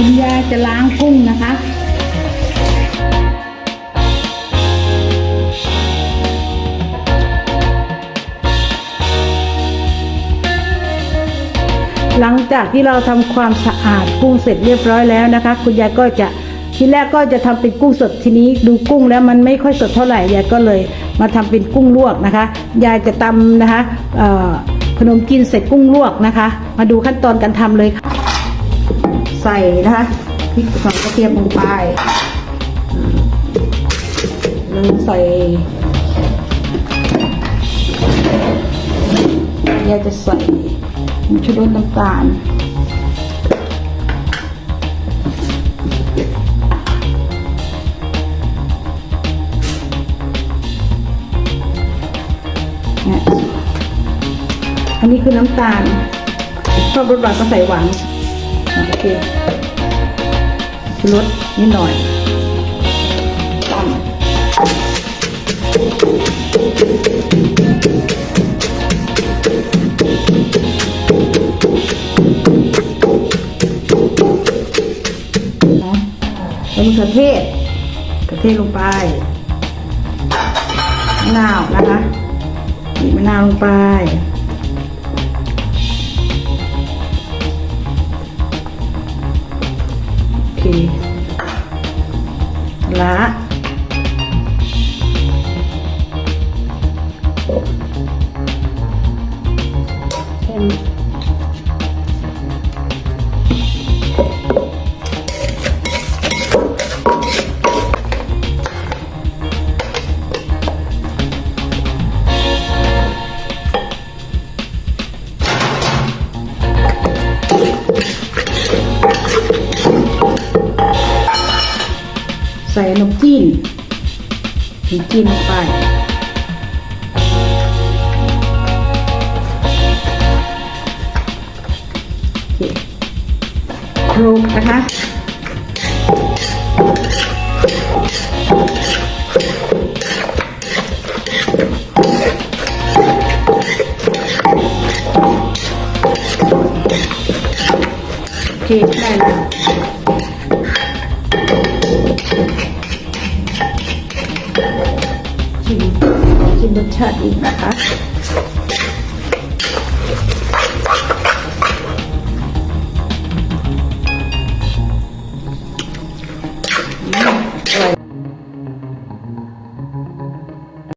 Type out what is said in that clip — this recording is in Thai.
คุณยายจะล้างกุ้งนะคะหลังจากที่เราทำความสะอาดกุ้งเสร็จเรียบร้อยแล้วนะคะ คุณยายก็จะทีแรกก็จะทำเป็นกุ้งสดทีนี้ดูกุ้งแล้วมันไม่ค่อยสดเท่าไหร่ยายก็เลยมาทำเป็นกุ้งลวกนะคะ ยายจะตำนะคะขนมจีนใส่กุ้งลวกนะคะ มาดูขั้นตอนการทำเลยค่ะ ใส่นะคะพริกสองกระเทียมลงไปแล้วใส่ยาจะใส่ชูรสน้ำตาลนี่อันนี้คือน้ำตาลชอบรสหวานก็ใส่หวาน โอเคชูรสนิดหน่อยต้มนะแล้วมะเขือเทศมะเขือเทศลงไปมะนาวนะคะบีบมะนาวลงไป โส่นมจีนนมจีนลงไปคคลุกนะคะโอเคได้แล้ว ชินรสชาติอีกนะคะ